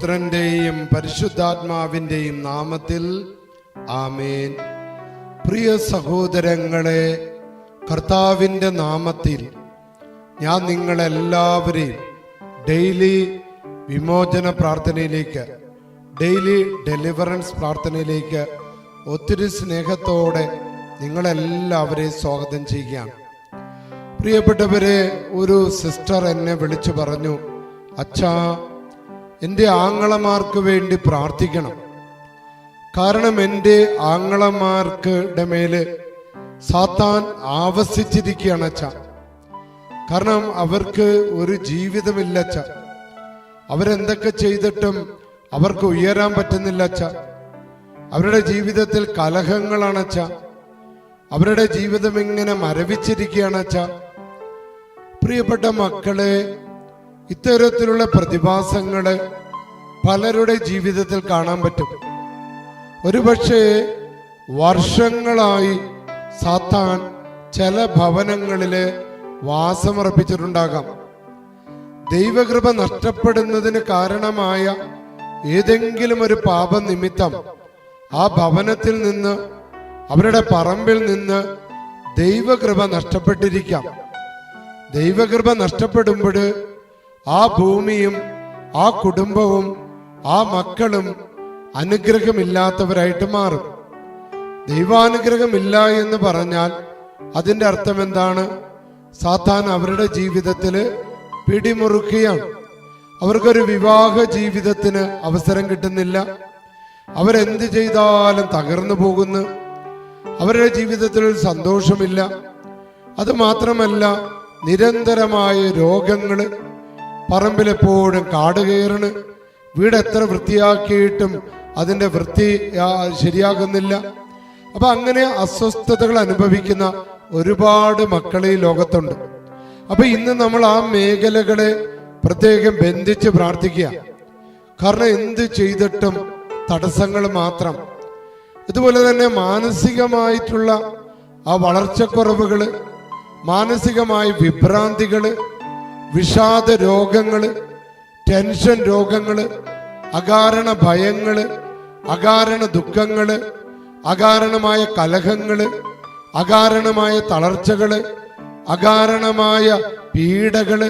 പുത്രന്റെയും പരിശുദ്ധാത്മാവിന്റെയും നാമത്തിൽ ആമേൻ. പ്രിയ സഹോദരങ്ങളെ കർത്താവിന്റെ നാമത്തിൽ ഞാൻ നിങ്ങളെല്ലാവരെയും ഡെയിലി വിമോചന പ്രാർത്ഥനയിലേക്ക് ഡെയിലി ഡെലിവറൻസ് പ്രാർത്ഥനയിലേക്ക് ഒത്തിരി സ്നേഹത്തോടെ നിങ്ങളെല്ലാവരെയും സ്വാഗതം ചെയ്യുകയാണ്. പ്രിയപ്പെട്ടവരെ ഒരു സിസ്റ്റർ എന്നെ വിളിച്ചു പറഞ്ഞു അച്ഛാ എന്റെ ആങ്ങളമാർക്ക് വേണ്ടി പ്രാർത്ഥിക്കണം. കാരണം എന്റെ ആങ്ങളമാർക്കുടെ മേൽ സാത്താൻ ആവസിച്ചിരിക്കുകയാണ് അച്ഛ. കാരണം അവർക്ക് ഒരു ജീവിതമില്ല അച്ഛ. അവരെന്തൊക്കെ ചെയ്തിട്ടും അവർക്ക് ഉയരാൻ പറ്റുന്നില്ല അച്ഛ. അവരുടെ ജീവിതത്തിൽ കലഹങ്ങളാണ് അച്ഛ. അവരുടെ ജീവിതം ഇങ്ങനെ മരവിച്ചിരിക്കുകയാണ് അച്ഛ. പ്രിയപ്പെട്ട മക്കളെ ഇത്തരത്തിലുള്ള പ്രതിഭാസങ്ങൾ പലരുടെ ജീവിതത്തിൽ കാണാൻ പറ്റും. ഒരുപക്ഷെ വർഷങ്ങളായി സാത്താൻ ചില ഭവനങ്ങളിൽ വാസമർപ്പിച്ചിട്ടുണ്ടാകാം. ദൈവകൃപ നഷ്ടപ്പെടുന്നതിന് കാരണമായ ഏതെങ്കിലും ഒരു പാപനിമിത്തം ആ ഭവനത്തിൽ നിന്ന് അവരുടെ പറമ്പിൽ നിന്ന് ദൈവകൃപ നഷ്ടപ്പെട്ടിരിക്കാം. ദൈവകൃപ നഷ്ടപ്പെടുമ്പോൾ ആ ഭൂമിയും ആ കുടുംബവും ആ മക്കളും അനുഗ്രഹമില്ലാത്തവരായിട്ട് മാറും. ദൈവാനുഗ്രഹമില്ല എന്ന് പറഞ്ഞാൽ അതിന്റെ അർത്ഥം എന്താണ്? സാത്താൻ അവരുടെ ജീവിതത്തിൽ പിടിമുറുക്കുകയാണ്. അവർക്കൊരു വിവാഹ ജീവിതത്തിന് അവസരം കിട്ടുന്നില്ല. അവരെന്ത് ചെയ്താലും തകർന്നു പോകുന്നു. അവരുടെ ജീവിതത്തിൽ സന്തോഷമില്ല. അത് മാത്രമല്ല നിരന്തരമായ രോഗങ്ങൾ പറമ്പിലെപ്പോഴും കാട് കയറണ്. വീട് എത്ര വൃത്തിയാക്കിയിട്ടും അതിന്റെ വൃത്തി ശരിയാകുന്നില്ല. അപ്പൊ അങ്ങനെ അസ്വസ്ഥതകൾ അനുഭവിക്കുന്ന ഒരുപാട് മക്കൾ ഈ ലോകത്തുണ്ട്. അപ്പൊ ഇന്ന് നമ്മൾ ആ മേഖലകളെ പ്രത്യേകം ബന്ധിച്ച് പ്രാർത്ഥിക്കുക. കാരണം എന്ത് ചെയ്തിട്ടും തടസ്സങ്ങൾ മാത്രം. ഇതുപോലെ തന്നെ മാനസികമായിട്ടുള്ള ആ വളർച്ചക്കുറവുകൾ മാനസികമായ വിഭ്രാന്തികൾ വിഷാദ രോഗങ്ങൾ ടെൻഷൻ രോഗങ്ങൾ അകാരണ ഭയങ്ങൾ അകാരണ ദുഃഖങ്ങൾ അകാരണമായ കലഹങ്ങൾ അകാരണമായ തളർച്ചകൾ അകാരണമായ പീഡകൾ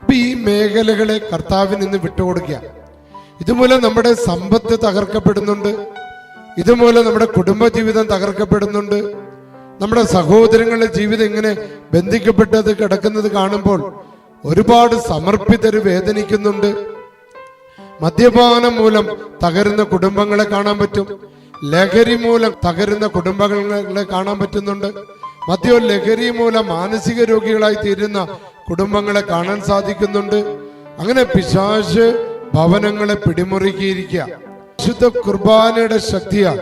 ഇപ്പം ഈ മേഖലകളെ കർത്താവിന് ഇന്ന് വിട്ടുകൊടുക്കുക. ഇതുമൂലം നമ്മുടെ സമ്പത്ത് തകർക്കപ്പെടുന്നുണ്ട്. ഇതുമൂലം നമ്മുടെ കുടുംബജീവിതം തകർക്കപ്പെടുന്നുണ്ട്. നമ്മുടെ സഹോദരങ്ങളുടെ ജീവിതം ഇങ്ങനെ ബന്ധിക്കപ്പെട്ടത് കിടക്കുന്നത് കാണുമ്പോൾ ഒരുപാട് സമർപ്പിതര് വേദനിക്കുന്നുണ്ട്. മദ്യപാനം മൂലം തകരുന്ന കുടുംബങ്ങളെ കാണാൻ പറ്റും. ലഹരി മൂലം തകരുന്ന കുടുംബങ്ങളെ കാണാൻ പറ്റുന്നുണ്ട്. മദ്യവും ലഹരി മൂലം മാനസിക രോഗികളായി തീരുന്ന കുടുംബങ്ങളെ കാണാൻ സാധിക്കുന്നുണ്ട്. അങ്ങനെ പിശാശ് ഭവനങ്ങളെ പിടിമുറുക്കിയിരിക്കുക. വിശുദ്ധ കുർബാനയുടെ ശക്തിയാ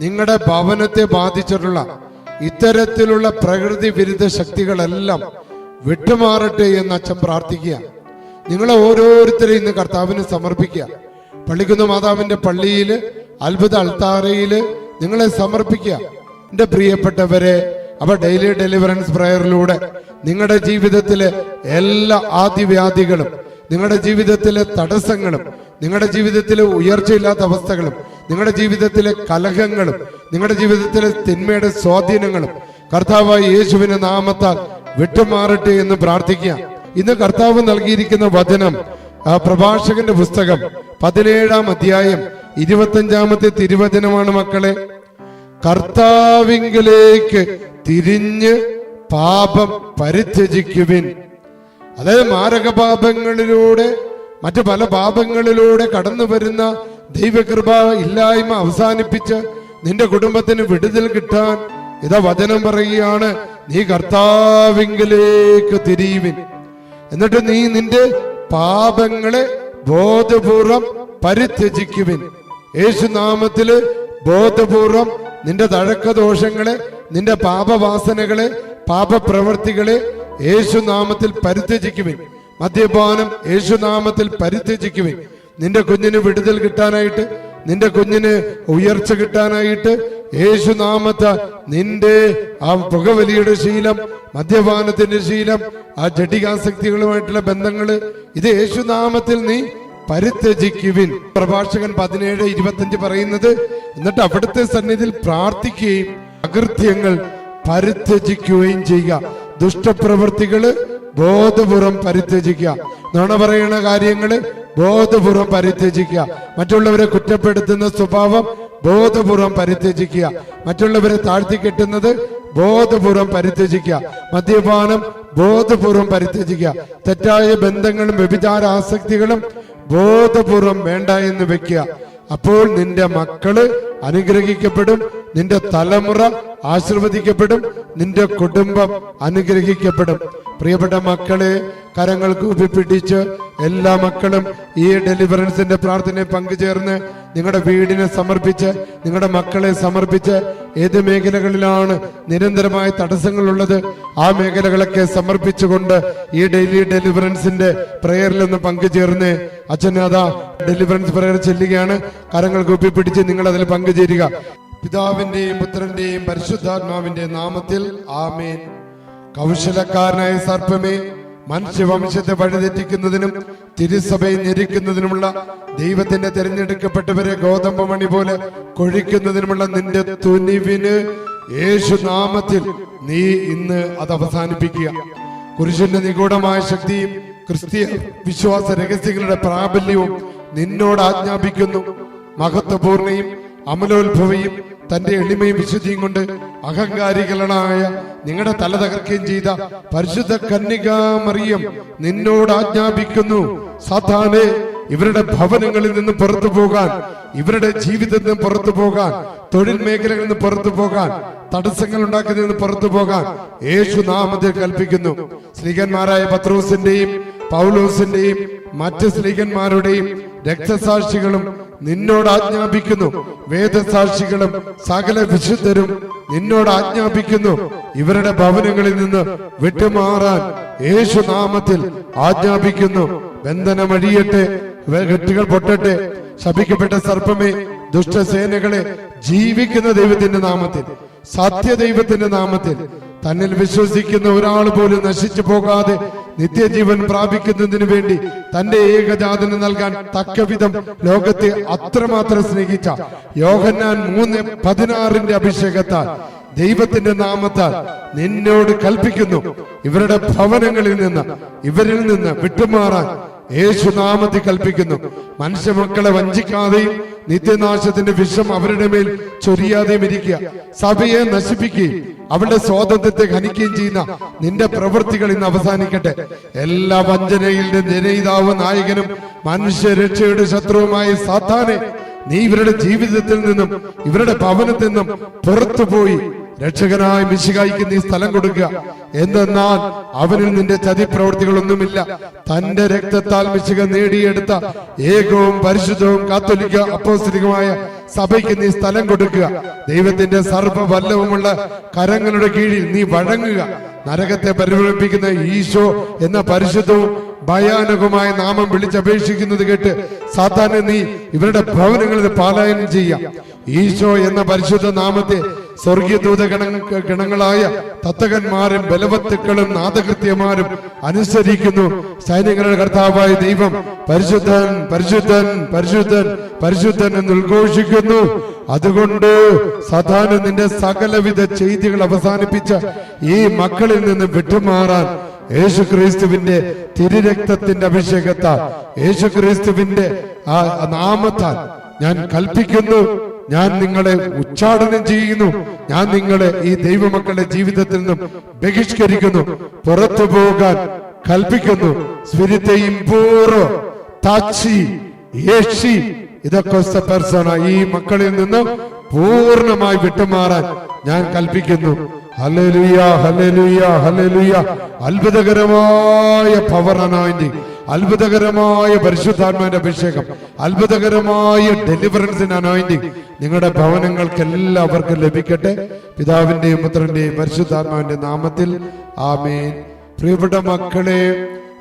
നിങ്ങളുടെ ഭവനത്തെ ബാധിച്ചിട്ടുള്ള ഇത്തരത്തിലുള്ള പ്രകൃതി വിരുദ്ധ ശക്തികളെല്ലാം വിട്ടുമാറട്ടെ എന്ന് അച്ഛൻ പ്രാർത്ഥിക്കുക. നിങ്ങളെ ഓരോരുത്തരെയും ഇന്ന് കർത്താവിന് സമർപ്പിക്കുക. പള്ളിക്കുന്ന മാതാവിന്റെ പള്ളിയിൽ അത്ഭുത അൾത്താറയിൽ നിങ്ങളെ സമർപ്പിക്കുക. എന്റെ പ്രിയപ്പെട്ടവരെ അപ്പൊ ഡെയിലി ഡെലിവറൻസ് പ്രയറിലൂടെ നിങ്ങളുടെ ജീവിതത്തിലെ എല്ലാ ആദിവ്യാധികളും നിങ്ങളുടെ ജീവിതത്തിലെ തടസ്സങ്ങളും നിങ്ങളുടെ ജീവിതത്തിലെ ഉയർച്ചയില്ലാത്ത അവസ്ഥകളും നിങ്ങളുടെ ജീവിതത്തിലെ കലഹങ്ങളും നിങ്ങളുടെ ജീവിതത്തിലെ തിന്മയുടെ സ്വാധീനങ്ങളും കർത്താവായ യേശുവിന്റെ നാമത്താൽ വിട്ടുമാറട്ടെ എന്ന് പ്രാർത്ഥിക്കുക. ഇന്ന് കർത്താവ് നൽകിയിരിക്കുന്ന വചനം പ്രഭാഷകന്റെ പുസ്തകം പതിനേഴാം അധ്യായം ഇരുപത്തഞ്ചാമത്തെ തിരുവചനമാണ് മക്കളെ. കർത്താവിങ്കിലേക്ക് തിരിഞ്ഞ് പാപം പരിത്യജിക്കുവിൻ. അതായത് മാരക പാപങ്ങളിലൂടെ മറ്റു പല പാപങ്ങളിലൂടെ കടന്നു വരുന്ന ദൈവകൃപ ഇല്ലായ്മ അവസാനിപ്പിച്ച് നിന്റെ കുടുംബത്തിന് വിടുതൽ കിട്ടാൻ ഇതാ വചനം പറയുകയാണ്. നീ കർത്താവിങ്കിലേക്ക് തിരിയുവിൻ. എന്നിട്ട് നീ നിന്റെ പാപങ്ങളെ ബോധപൂർവം പരിത്യജിക്കുവിൻ. യേശുനാമത്തിൽ ബോധപൂർവം നിന്റെ തഴക്കദോഷങ്ങളെ നിന്റെ പാപവാസനകളെ പാപപ്രവർത്തികളെ യേശുനാമത്തിൽ പരിത്യജിക്കുവിൻ. മദ്യപാനം യേശുനാമത്തിൽ പരിത്യജിക്കുവിൻ. നിന്റെ കുഞ്ഞിന് വിടുതൽ കിട്ടാനായിട്ട് നിന്റെ കുഞ്ഞിന് ഉയർച്ച കിട്ടാനായിട്ട് യേശുനാമത്ത നിന്റെ ആ പുകവലിയുടെ ശീലം മദ്യപാനത്തിന്റെ ശീലം ആ ജഡികാസക്തികളുമായിട്ടുള്ള ബന്ധങ്ങൾ ഇത് യേശുനാമത്തിൽ നീ പരിത്യജിക്കുവിൻ. പ്രഭാഷകൻ പതിനേഴ് ഇരുപത്തഞ്ച് പറയുന്നത് എന്നിട്ട് അവിടുത്തെ സന്നിധിയിൽ പ്രാർത്ഥിക്കുകയും അകൃത്യങ്ങൾ പരിത്യജിക്കുകയും ചെയ്യുക. ദുഷ്ടപ്രവൃത്തികൾ ബോധപൂർവം പരിത്യജിക്കുക. നുണ പറയുന്ന കാര്യങ്ങൾ ബോധപൂർവം പരിത്യജിക്കുക. മറ്റുള്ളവരെ കുറ്റപ്പെടുത്തുന്ന സ്വഭാവം ബോധപൂർവം പരിത്യജിക്കുക. മറ്റുള്ളവരെ താഴ്ത്തി കെട്ടുന്നത് ബോധപൂർവം പരിത്യജിക്കുക. മദ്യപാനം ബോധപൂർവം പരിത്യജിക്കുക. തെറ്റായ ബന്ധങ്ങളും വ്യഭിചാര ആസക്തികളും ബോധപൂർവം വേണ്ട എന്ന് വെക്കുക. അപ്പോൾ നിന്റെ മക്കൾ അനുഗ്രഹിക്കപ്പെടും നിന്റെ തലമുറ ആശീർവദിക്കപ്പെടും നിന്റെ കുടുംബം അനുഗ്രഹിക്കപ്പെടും. പ്രിയപ്പെട്ട മക്കളെ കരങ്ങൾ കൂപ്പിപ്പിടിച്ച് എല്ലാ മക്കളും ഈ ഡെലിവറൻസിന്റെ പ്രാർത്ഥനയെ പങ്കുചേർന്ന് നിങ്ങളുടെ വീടിനെ സമർപ്പിച്ച് നിങ്ങളുടെ മക്കളെ സമർപ്പിച്ച് ഏത് മേഖലകളിലാണ് നിരന്തരമായ തടസ്സങ്ങളുള്ളത് ആ മേഖലകളൊക്കെ സമർപ്പിച്ചുകൊണ്ട് ഈ ഡെയിലി ഡെലിവറൻസിന്റെ പ്രയറിൽ ഒന്ന് പങ്കുചേർന്ന് അച്ഛനാഥ ഡെലിവറൻസ് പ്രേയർ ചെല്ലുകയാണ്. കരങ്ങൾ കൂപ്പിപ്പിടിച്ച് നിങ്ങൾ അതിൽ പങ്കുചേരുക. പിതാവിന്റെയും പുത്രന്റെയും പരിശുദ്ധാത്മാവിന്റെ നാമത്തിൽ ആമേൻ. കൗശലക്കാരനായ സർപ്പമേ മനുഷ്യവംശത്തെ വഴിതെറ്റിക്കുന്നതിനും തിരുസഭയെ ഞെരിക്കുന്നതിനുമുള്ള ദൈവത്തിന്റെ തിരഞ്ഞെടുക്കപ്പെട്ടവരെ ഗോതമ്പ് മണി പോലെ കൊഴിക്കുന്നതിനുമുള്ള നിന്റെ തുനിവിന് യേശു നാമത്തിൽ നീ ഇന്ന് അത് അവസാനിപ്പിക്കുക. കുരിശിന്റെ നിഗൂഢമായ ശക്തിയും ക്രിസ്തീയ വിശ്വാസ രഹസ്യങ്ങളുടെ പ്രാബല്യവും നിന്നോട് ആജ്ഞാപിക്കുന്നു. മഹത്വപൂർണയും അമലോത്ഭവയും തന്റെ എളിമയും വിശുദ്ധിയും കൊണ്ട് അഹങ്കാരികളായ നിങ്ങളുടെ തല തകർക്കുകയും ചെയ്ത പരിശുദ്ധ കന്യകാമറിയം നിന്നോട് ആജ്ഞാപിക്കുന്നു. സാധാനെ ഇവരുടെ ഭവനങ്ങളിൽ നിന്ന് പുറത്തു പോകാൻ ഇവരുടെ ജീവിതത്തിൽ നിന്ന് പുറത്തു പോകാൻ തൊഴിൽ മേഖലകളിൽ നിന്ന് പുറത്തു പോകാൻ തടസ്സങ്ങൾ ഉണ്ടാക്കുന്നതിൽ നിന്ന് പുറത്തു പോകാൻ യേശു നാമത്തിൽ കൽപ്പിക്കുന്നു. സ്ത്രീകന്മാരായ പത്രോസിന്റെയും പൗലോസിന്റെയും മറ്റ് സ്ത്രീകന്മാരുടെയും രക്തസാക്ഷികളും നിന്നോട് ആജ്ഞാപിക്കുന്നു. വേദസാക്ഷികളും സകല വിശുദ്ധരും നിന്നോട് ആജ്ഞാപിക്കുന്നു. ഇവരുടെ ഭവനങ്ങളിൽ നിന്ന് വിട്ടുമാറാൻ യേശു നാമത്തിൽ ആജ്ഞാപിക്കുന്നു. ബന്ധനമഴിയട്ടെ കെട്ടുകൾ പൊട്ടട്ടെ ശപിക്കപ്പെട്ട സർപ്പമേ ദുഷ്ടസേനകളെ ജീവിക്കുന്ന ദൈവത്തിന്റെ നാമത്തിൽ സത്യദൈവത്തിന്റെ നാമത്തിൽ തന്നിൽ വിശ്വസിക്കുന്ന ഒരാൾ പോലും നശിച്ചു പോകാതെ നിത്യജീവൻ പ്രാപിക്കുന്നതിന് വേണ്ടി തന്റെ ഏകജാതന് നൽകാൻ തക്കവിധം ലോകത്തെ അത്രമാത്രം സ്നേഹിച്ച യോഹന്നാൻ മൂന്ന് പതിനാറിന്റെ അഭിഷേകത്താൽ ദൈവത്തിന്റെ നാമത്താൽ നിന്നോട് കൽപ്പിക്കുന്നു. ഇവരുടെ ഭവനങ്ങളിൽ നിന്ന് ഇവരിൽ നിന്ന് വിട്ടുമാറാൻ യേശു നാമത്തിൽ കൽപ്പിക്കുന്നു. മനുഷ്യമക്കളെ വഞ്ചിക്കാതെയും നിത്യനാശത്തിന്റെ വിഷം അവരുടെ മേൽ ചൊരിയാതെയും ഇരിക്കുക. സഭയെ നശിപ്പിക്കുകയും അവളുടെ സ്വാതന്ത്ര്യത്തെ ഖനിക്കുകയും ചെയ്യുന്ന നിന്റെ പ്രവൃത്തികൾ ഇന്ന് അവസാനിക്കട്ടെ. എല്ലാ വഞ്ചനയിലും ജനയിതാവ് നായകനും മനുഷ്യരക്ഷയുടെ ശത്രുവുമായ സാത്താനെ നീ ഇവരുടെ ജീവിതത്തിൽ നിന്നും ഇവരുടെ ഭവനത്തിൽ നിന്നും പുറത്തുപോയി രക്ഷകനായ മിശികായിക്ക് നീ സ്ഥലം കൊടുക്കുക. എന്തെന്നാൽ അവനിൽ നിന്റെ ചതിപ്രവൃത്തികളൊന്നുമില്ല. തന്റെ രക്തത്താൽ മിശിക നേടിയെടുത്ത ഏകവും പരിശുദ്ധവും കാത്തോലിക്ക അപ്പോസ്തലികമായ സഭയ്ക്ക് നീ സ്ഥലം കൊടുക്കുക. ദൈവത്തിന്റെ സർവവല്ലവുമുള്ള കരങ്ങളുടെ കീഴിൽ നീ വഴങ്ങുക. നരകത്തെ പരിപാലിപ്പിക്കുന്ന ഈശോ എന്ന പരിശുദ്ധവും ഭയാനകമായ നാമം വിളിച്ചപേക്ഷിക്കുന്നത് കേട്ട് സാത്താനെ നീ ഇവരുടെ ഭവനങ്ങളിൽ പാലായനം ചെയ്യാം ഈശോ എന്ന പരിശുദ്ധ നാമത്തെ സ്വർഗീയ ദൂത ഗണ- ഗണങ്ങളായ തത്തകന്മാരും ബലവത്തുക്കളും നാദകൃത്യമാരും അനുസരിക്കുന്നു. സൈന്യങ്ങളുടെ കർത്താവായ ദൈവം പരിശുദ്ധൻ പരിശുദ്ധൻ പരിശുദ്ധൻ പരിശുദ്ധൻ എന്ന് ഉദ്ഘോഷിക്കുന്നു. അതുകൊണ്ട് സദാന നിന്റെ സകലവിധ ചെയ്തികൾ അവസാനിപ്പിച്ച ഈ മക്കളിൽ നിന്ന് വിട്ടുമാറാൻ യേശു ക്രിസ്തുവിന്റെ തിരുരക്തത്തിന്റെ അഭിഷേകത്താൽ യേശു ക്രിസ്തുവിന്റെ ആ നാമത്താൽ ഞാൻ കൽപ്പിക്കുന്നു. ഞാൻ നിങ്ങളെ ഉച്ചാടനം ചെയ്യുന്നു. ഞാൻ നിങ്ങളെ ഈ ദൈവമക്കളുടെ ജീവിതത്തിൽ നിന്നും ബഹിഷ്കരിക്കുന്നു. പുറത്തു പോകാൻ കൽപ്പിക്കുന്നു. താച്ചി യേശി ഇതൊക്കെ ഈ മക്കളിൽ നിന്നും പൂർണമായി വിട്ടുമാറാൻ ഞാൻ കൽപ്പിക്കുന്നു. Hallelujah hallelujah hallelujah. അത്ഭുതകരമായ പവർ അനോയിന്റിംഗ് അത്ഭുതകരമായ പരിശുദ്ധാത്മാന്റെ അഭിഷേകം അത്ഭുതകരമായ ഡെലിവറൻസിന്റെ അനോയിന്റിംഗ് നിങ്ങളുടെ ഭവനങ്ങൾക്ക് എല്ലാവർക്കും ലഭിക്കട്ടെ. പിതാവിന്റെയും പുത്രന്റെയും പരിശുദ്ധാത്മാവിന്റെ നാമത്തിൽ ആമേൻ. പ്രിയപ്പെട്ട മക്കളെ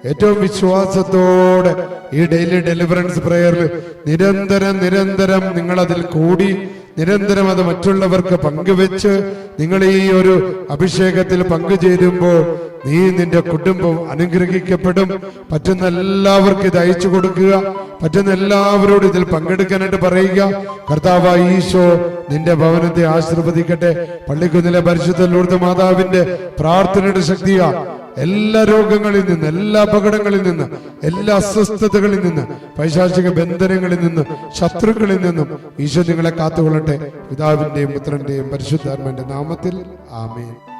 ഏറ്റവും വിശ്വാസത്തോടെ ഈ ഡെയിലി ഡെലിവറൻസ് പ്രയറിൽ നിരന്തരം നിരന്തരം നിങ്ങൾ അതിൽ കൂടി നിരന്തരം അത് മറ്റുള്ളവർക്ക് പങ്കുവെച്ച് നിങ്ങൾ ഈ ഒരു അഭിഷേകത്തിൽ പങ്കുചേരുമ്പോൾ നീ നിന്റെ കുടുംബം അനുഗ്രഹിക്കപ്പെടും. പറ്റുന്ന എല്ലാവർക്കും ഇത് അയച്ചു കൊടുക്കുക. പറ്റുന്ന എല്ലാവരോടും ഇതിൽ പങ്കെടുക്കാനായിട്ട് പറയുക. കർത്താവ് ഈശോ നിന്റെ ഭവനത്തെ ആശീർവദിക്കട്ടെ. പള്ളിക്കുന്നിലെ പരിശുദ്ധ ലൂർദ് മാതാവിന്റെ പ്രാർത്ഥനയുടെ ശക്തിയാ. എല്ലാ രോഗങ്ങളിൽ നിന്ന് എല്ലാ അപകടങ്ങളിൽ നിന്ന് എല്ലാ അസ്വസ്ഥതകളിൽ നിന്ന് പൈശാചിക ബന്ധനങ്ങളിൽ നിന്ന് ശത്രുക്കളിൽ നിന്നും ഈശോ നിങ്ങളെ കാത്തുകൊള്ളട്ടെ. പിതാവിന്റെയും പുത്രന്റെയും പരിശുദ്ധാത്മന്റെ നാമത്തിൽ ആമേൻ.